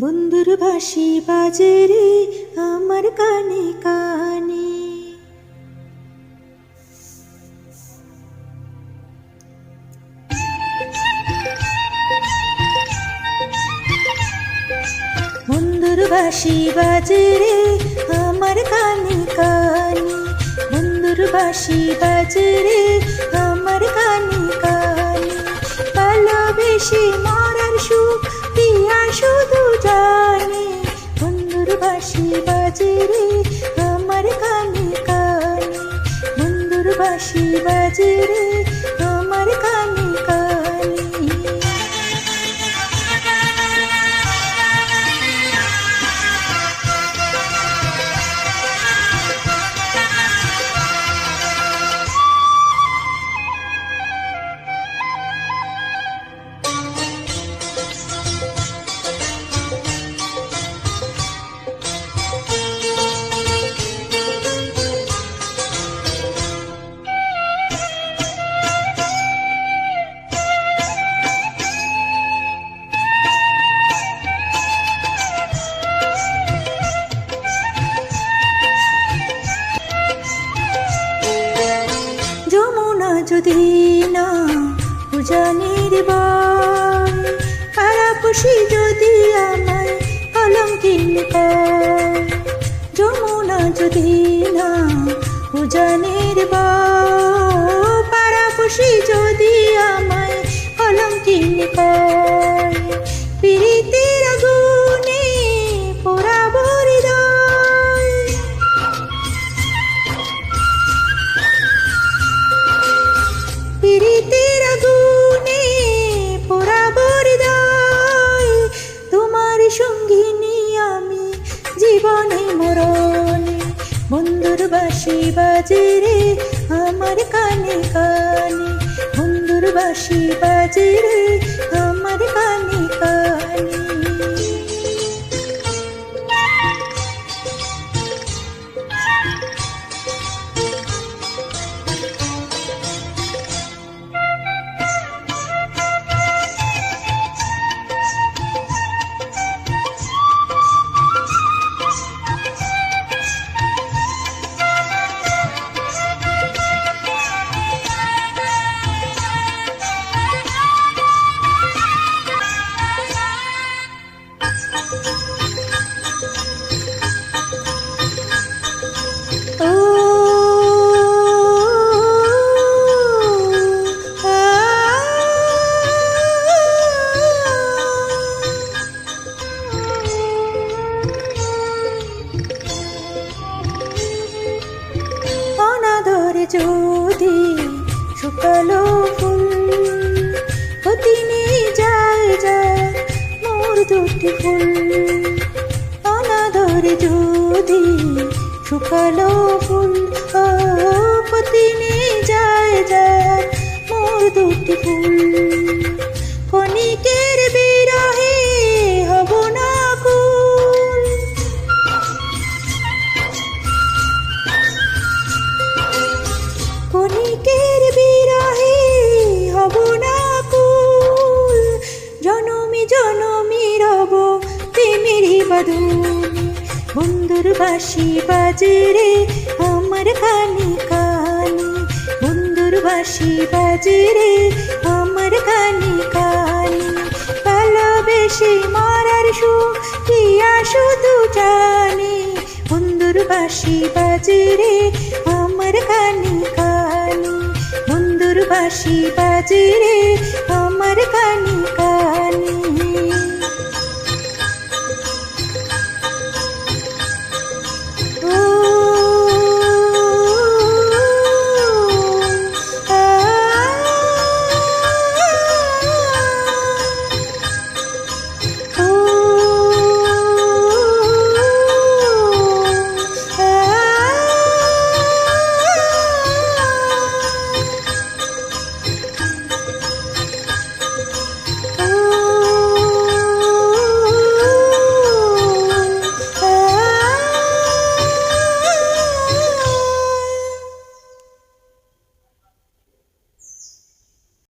বন্ধুর বাসি বাজে রে আমার কানে কানে। বন্ধুর বাসি বাজে রে আমার কানে কানে। বন্ধুর বাসি বাজে রে আমার কানে কানে। ভালোবেসে বন্ধুর বাসি যদি না উজানির বয় পারাপুষি যদি আমায় কলঙ্কিল যমুনা যদি না উজানির বয় বন্ধুর বাসি বাজে রে আমার কানে কানে। বন্ধুর বাসি বাজে রে আমার কানে শুকালো ফুল। অতিনে যায় যায় মোর দুটি ফুল। অনাদর যদি শুকালো ফুল ও পতিনে যায় যায় মোর দুটি ফুল। বন্ধুর বাসি বাজে রে, আমার কানে কানে বন্ধুর বাসি বাজে রে, আমার কানে কানে ভালোবেসে মরার সুখ পিয়া শুধু জানে? বন্ধুর বাসি বাজে রে, আমার কানে কানে বন্ধুর বাসি বাজে রে